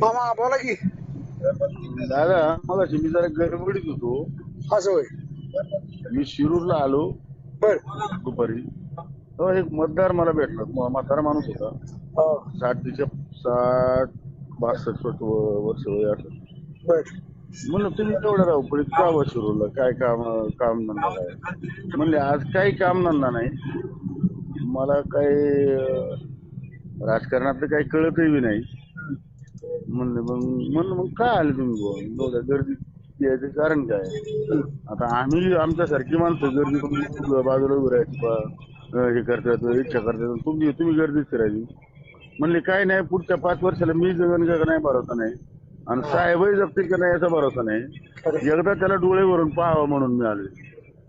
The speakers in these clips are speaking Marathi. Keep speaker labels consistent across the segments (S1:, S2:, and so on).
S1: मामा बोला की.
S2: दादा मला मी जरा गडबडीत होतो.
S1: असं होय
S2: मी शिरूरला आलो.
S1: बर.
S2: दुपारी. तेव्हा एक मतदार मला भेटला. म- म्हातारा माणूस होता.
S1: हो,
S2: साठ तिच्या साठ बासष्ट व- वर्ष वय असं.
S1: बर.
S2: म्हणलं तुम्ही तेवढं राहू पण का बा शिरूरला? काय काम काम धंदा काय म्हणले आज काही काम धंदा नाही. मला काही अं, राजकारणातलं काही कळतही बी नाही. म्हणले मग म्हणलं मग काय आले तुम्ही बुवा? एवढ्या गर्दी यायचं कारण काय? आता आम्ही आमच्यासारखी माणसं गर्दी करून बाजूला उभं राहायची बा अं, हे करतात इच्छा करतात तुम्ही तुम्ही गर्दीच राहिली. म्हणले काय नाही पुढच्या पाच वर्षाला मी जगन का नाही भरोसा नाही? आणि साहेबही जगतील का नाही याचा भरोसा नाही? एकदा त्याला डोळे भरून पाहावं म्हणून मी आले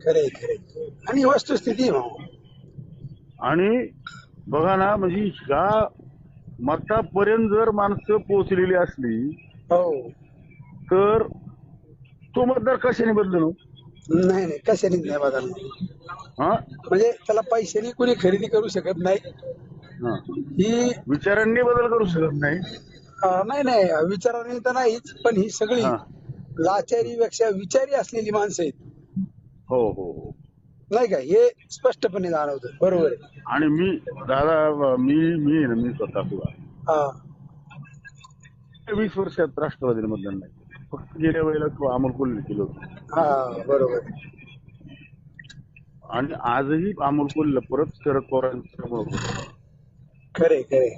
S1: खरे खरे आणि वस्तुस्थिती आहे मामा
S2: आणि बघा ना म्हणजे ह्या मतापर्यंत जर माणसं पोहोचलेली असली
S1: हो.
S2: तर तो मतदार कशाने बदलून हो?
S1: नाही नाही कशाने नाही बदलणार.
S2: हा?
S1: म्हणजे त्याला पैशाने कोणी खरेदी करू शकत नाही.
S2: हा.
S1: ही
S2: विचारांनी बदल करू शकत नाही?
S1: अं, नाही नाही विचाराने तर नाहीच पण ही सगळी
S2: हा.
S1: लाचारीपेक्षा विचारी असलेली माणसं आहेत.
S2: हो हो हो.
S1: नाही का? हे स्पष्टपणे जाणवतं. बरोबर आहे.
S2: आणि मी दादा मी मी आहे ना मी स्वतः सुद्धा
S1: हा.
S2: वीस वर्षात राष्ट्रवादीला मतदान नाही फक्त गेल्या वेळेला तो अमोल कोल्हे केलं होतं.
S1: हा बरोबर. आहे.
S2: आणि आजही अमोल कोल्हे परत शरद पवारांच्या
S1: खरे खरे.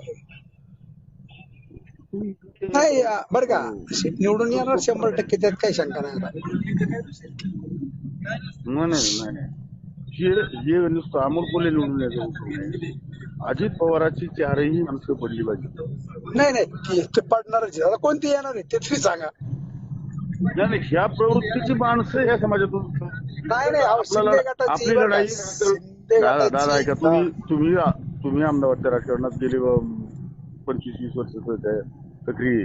S1: नाही बरं का. सीट निवडून येणार शंभर टक्के त्यात काही शंका. नाही
S2: नाही नाही, नाही. हे हे नुसतं अमोल कोल्हे निवडून यायचं अजित पवारांची चारही माणसं पडली पाहिजे.
S1: नाही नाही ते- पडणारच कोणती येणार आहे ते तरी सांगा.
S2: नाही नाही, ह्या प्रवृत्तीची माणसं ह्या समाजातून आपली लढाई दादा ऐका तुम्ही तुम्ही तुम्ही अहमदाबादच्या राजकारणात गेले पंचवीस वीस वर्ष सक्रिय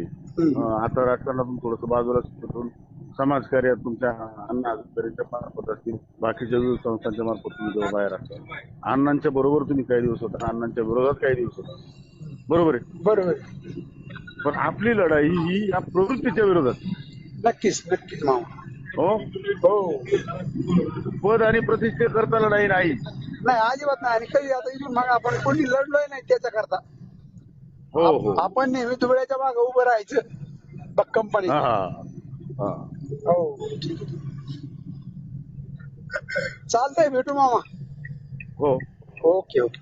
S2: आता राजकारणातून थोडस बाजूला समाजकार्यात तुमच्या अण्णा हजारेच्या मार्फत असतील बाकीच्या विविध संस्थांच्या मार्फत तुम्ही जेव्हा बाहेर असता अण्णांच्या बरोबर तुम्ही काही दिवस होता अण्णांच्या विरोधात काही दिवस होता. बरोबर आहे?
S1: बरोबर.
S2: पण आपली लढाई ही या प्रवृत्तीच्या विरोधात.
S1: नक्कीच नक्कीच मामा.
S2: हो?
S1: हो.
S2: पद आणि प्रतिष्ठे करता लढाई नाही.
S1: नाही अजिबात नाही. आणि कधी आता इथून मग आपण कोणी लढलोय नाही त्याच्या करता
S2: हो हो.
S1: आपण नेहमी दुबळ्याच्या मागे उभं राहायचं. कंपनी
S2: हा. हा. हा.
S1: हो चालतंय भेटू मामा.
S2: हो.
S1: Okay okay.